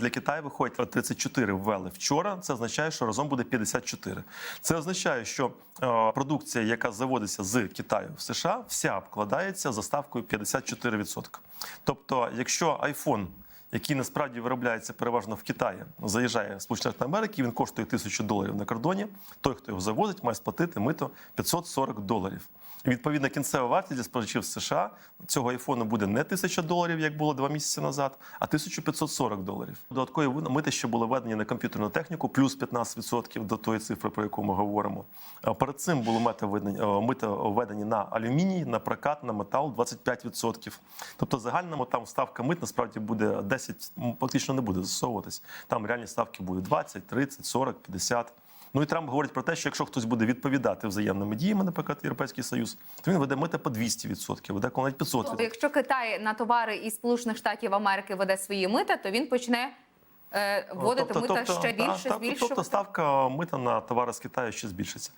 Для Китаю виходить 34 ввели вчора. Це означає, що разом буде 54. Це означає, що е, продукція, яка заводиться з Китаю в США, вся обкладається за ставкою 54%. Тобто, якщо iPhone, який насправді виробляється переважно в Китаї, заїжджає в Сполучені Штати Америки, він коштує тисячу доларів на кордоні. Той, хто його завозить, має сплатити мито 540 доларів. І відповідно кінцева вартість для споживачів США цього айфону буде не 1000 доларів, як було два місяці назад, а 1540 доларів. Додаткові мити ще були введені на комп'ютерну техніку, плюс 15% до тої цифри, про яку ми говоримо. Перед цим було введені, е, введені на алюміній, на прокат, на метал 25%. Тобто загальному там ставка мит насправді буде 10, м, фактично не буде засовуватись. Там реальні ставки будуть 20, 30, 40, 50. Ну і Трамп говорить про те, що якщо хтось буде відповідати взаємними діями, наприклад, Європейський Союз, то він веде мити по 200%, веде коли навіть 500%. Тобто, якщо Китай на товари із Сполучених Штатів Америки веде свої мита, то він почне е, вводити мита ще та, більше, та, збільшувати. тобто ставка мита на товари з Китаю ще збільшиться.